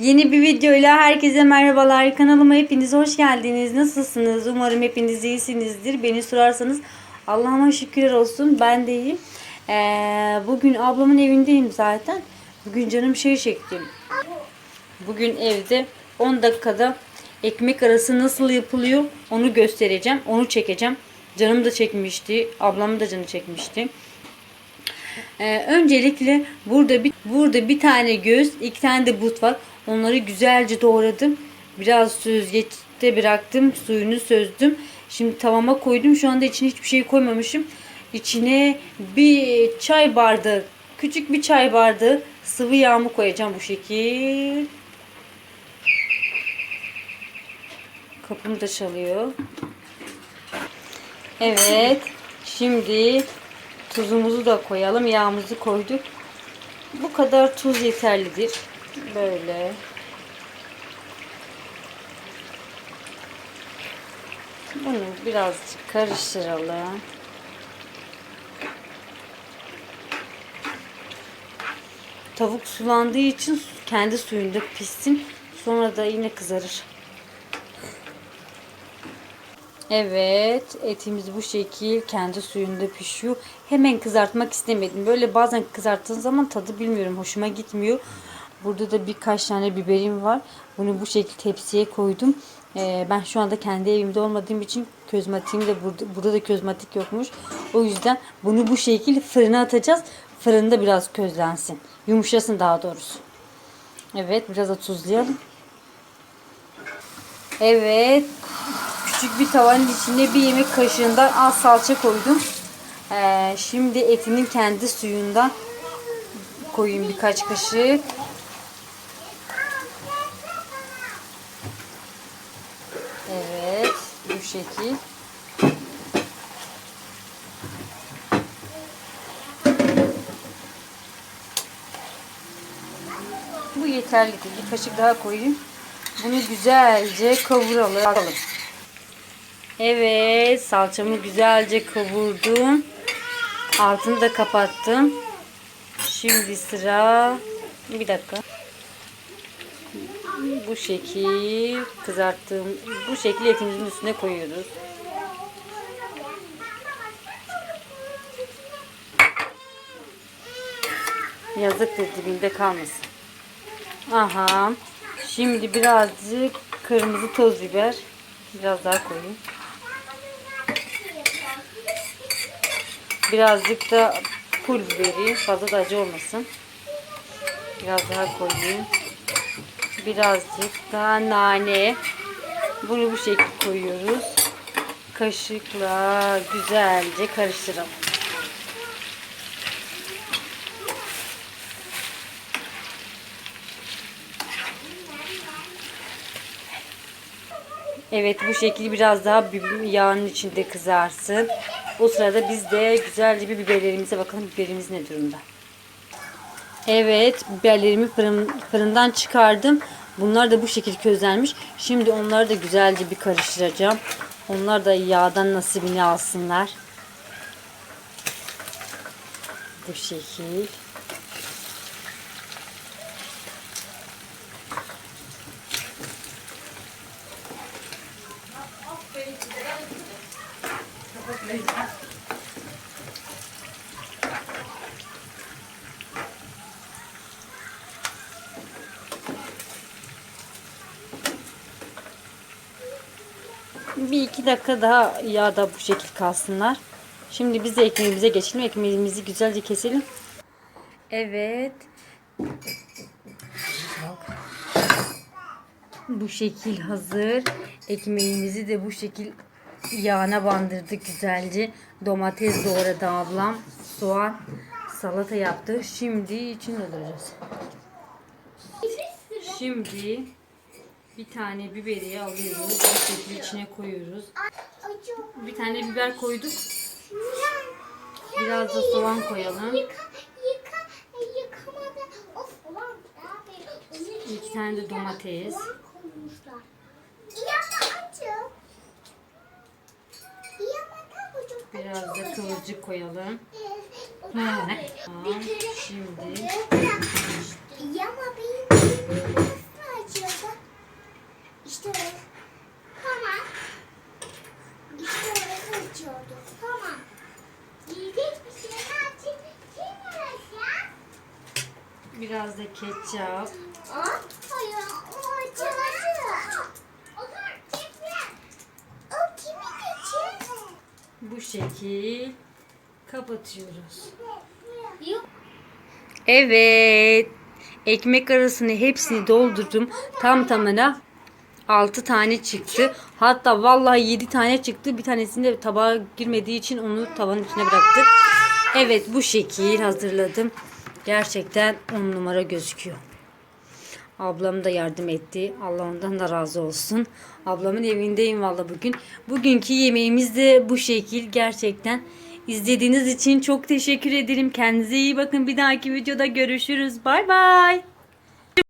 Yeni bir videoyla herkese merhabalar. Kanalıma hepiniz hoş geldiniz. Nasılsınız? Umarım hepiniz iyisinizdir. Beni sorarsanız Allah'ıma şükürler olsun. Ben de iyiyim. Ee, bugün ablamın evindeyim zaten. Bugün canım şey çekti. Bugün evde 10 dakikada ekmek arası nasıl yapılıyor onu göstereceğim. Onu çekeceğim. Canım da çekmişti. Ablamın da canı çekmişti. Ee, öncelikle burada bir burada bir tane göz, iki tane de but var. Onları güzelce doğradım. Biraz süzgeçte bıraktım. Suyunu sözdüm. Şimdi tavama koydum. Şu anda içine hiçbir şey koymamışım. İçine bir çay bardağı, küçük bir çay bardağı sıvı yağımı koyacağım bu şekil. Kapım da çalıyor. Evet. Şimdi tuzumuzu da koyalım. Yağımızı koyduk. Bu kadar tuz yeterlidir. Böyle. Bunu birazcık karıştıralım. Tavuk sulandığı için kendi suyunda pişsin. Sonra da yine kızarır. Evet, etimiz bu şekil kendi suyunda pişiyor. Hemen kızartmak istemedim. Böyle bazen kızarttığın zaman tadı bilmiyorum, hoşuma gitmiyor. Burada da birkaç tane biberim var. Bunu bu şekil tepsiye koydum. Ee, ben şu anda kendi evimde olmadığım için közmatiğim de burada, burada da közmatik yokmuş. O yüzden bunu bu şekil fırına atacağız. Fırında biraz közlensin. Yumuşasın daha doğrusu. Evet, biraz da tuzlayalım. Evet, küçük bir tavanın içine bir yemek kaşığından az salça koydum. Ee, şimdi etinin kendi suyundan koyayım birkaç kaşık. Evet, bu şekil. Bu yeterli. Bir kaşık daha koyayım. Bunu güzelce kavuralım. Evet, salçamı güzelce kavurdum. Altını da kapattım. Şimdi sıra bir dakika. Bu şekil kızarttığım bu şekil etimizin üstüne koyuyoruz. Yazık da dibinde kalmasın. Aha. Şimdi birazcık kırmızı toz biber. Biraz daha koyayım. Birazcık da pul biberi. Fazla da acı olmasın. Biraz daha koyayım. Birazcık daha nane. Bunu bu şekilde koyuyoruz. Kaşıkla güzelce karıştıralım. Evet bu şekilde biraz daha yağın içinde kızarsın. O sırada biz de güzelce bir biberlerimize bakalım biberimiz ne durumda. Evet biberlerimi fırın, fırından çıkardım. Bunlar da bu şekilde közlenmiş. Şimdi onları da güzelce bir karıştıracağım. Onlar da yağdan nasibini alsınlar. Bu şekil. Bir iki dakika daha yağda bu şekil kalsınlar. Şimdi biz de ekmeğimize geçelim. Ekmeğimizi güzelce keselim. Evet. Bu şekil hazır. Ekmeğimizi de bu şekil yağına bandırdık güzelce. Domates doğradı ablam. Soğan, salata yaptı. Şimdi için dolduracağız. Şimdi bir tane biberi alıyoruz. Bu şekilde içine koyuyoruz. Bir tane biber koyduk. Biraz da soğan koyalım. İki tane de domates. Biraz da kıvırcık koyalım. Tamam. Gideceğiz kaçıyordu. Tamam. Yiyecek bir şey ne yapacak? Kim uğraşacak? Biraz da ketçap. Aa, hayır. O acılar. Otur, çekme. O kimin için? Bu şekil kapatıyoruz. Yok. Evet. Ekmek arasını hepsini doldurdum. Tam tamına 6 tane çıktı. Hatta vallahi 7 tane çıktı. Bir tanesini de tabağa girmediği için onu tavanın içine bıraktık. Evet bu şekil hazırladım. Gerçekten 10 numara gözüküyor. Ablam da yardım etti. Allah ondan da razı olsun. Ablamın evindeyim valla bugün. Bugünkü yemeğimiz de bu şekil gerçekten. İzlediğiniz için çok teşekkür ederim. Kendinize iyi bakın. Bir dahaki videoda görüşürüz. Bay bay.